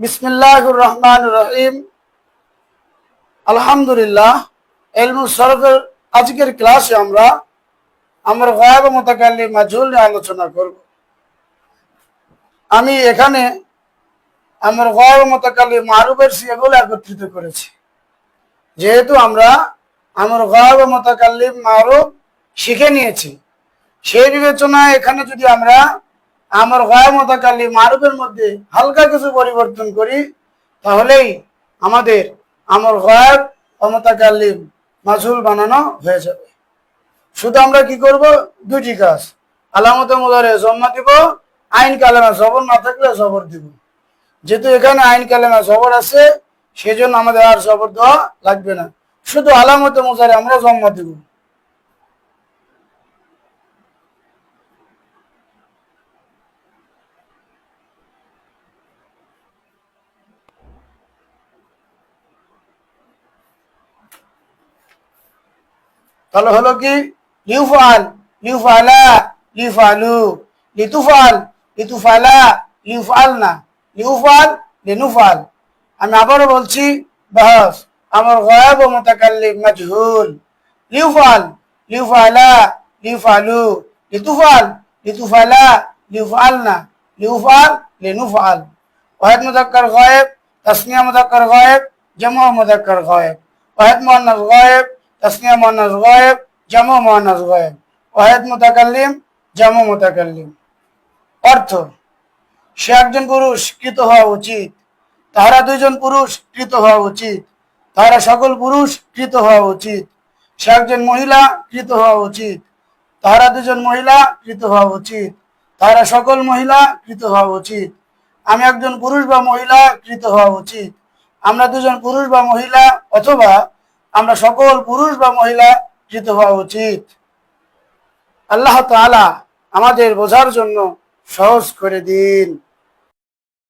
বিসমিল্লাহুর রহমান রহিম আলহামদুলিল্লাহ এলমু সরফের আজকের ক্লাসে আমরা, আমার গায়ব মোতাকাল্লি মাজুল নিয়ে আলোচনা করব। আমি এখানে আমার গায়ব মোতাকাল্লি মারুফের সিয়াগুলো একত্রিত করেছি। যেহেতু আমরা আমার গায়ব মোতাকাল্লি মারুফ শিখে নিয়েছি, সেই বিবেচনায় এখানে যদি আমরা আমার গায়ে মোতাকাল্লি মারুফের মধ্যে হালকা কিছু পরিবর্তন করি, তাহলেই আমাদের, আমার গায়ব অমতাকাল্লিম মাঝুল বানানো হয়ে যাবে। শুধু আমরা কি করব? দুটি কাজ। আলামত মোদারে জন্মা দিব, আইন কালেমা জবর না থাকলে জবর দিব। যেহেতু এখানে আইন কালেমা জবর আছে, সেজন্য আমাদের আর জবর দেওয়া লাগবে না। শুধু আলামত মোজারে আমরা জন্মা দিব। তাহলে হলো কি লিউফাল লিউফালা লিউফালু লিতুফাল লিতুফালা লিউফাল না লিউফাল লিনুফাল আমি আবারও বলছি, বাহস, আমার গায়ব মুতাকাল্লিম মাজহুল। লিউফাল, লিউফালা, লিউফালু, লিতুফাল, লিতুফালা, লিউফালনা, লিউফাল, লিনুফাল। ওয়াহিদ মুজাক্কার গায়েব, তাসনিয়া মুজাক্কার গায়েব জামা মুজাক্কার গায়েব। ওয়াহিদ মুআন্নাস গায়েব তাসনিয়া মুআন্নাস গায়েব, জামা মুআন্নাস গায়েব। ওয়াহিদ মুতাকাল্লিম, জামা মুতাকাল্লিম। অর্থ, সে একজন পুরুষ কৃত হওয়া উচিত। তাহারা দুইজন পুরুষ কৃত হওয়া উচিত। তাহারা সকল পুরুষ কৃত হওয়া উচিত। সে একজন মহিলা কৃত হওয়া উচিত। তাহারা দুজন মহিলা কৃত হওয়া উচিত। তাহারা সকল মহিলা কৃত হওয়া উচিত। আমি একজন পুরুষ বা মহিলা কৃত হওয়া উচিত। আমরা দুজন পুরুষ বা মহিলা অথবা আমরা সকল পুরুষ বা মহিলা কৃত হওয়া উচিত। আল্লাহ তালা আমাদের বোঝার জন্য সহজ করে দিন।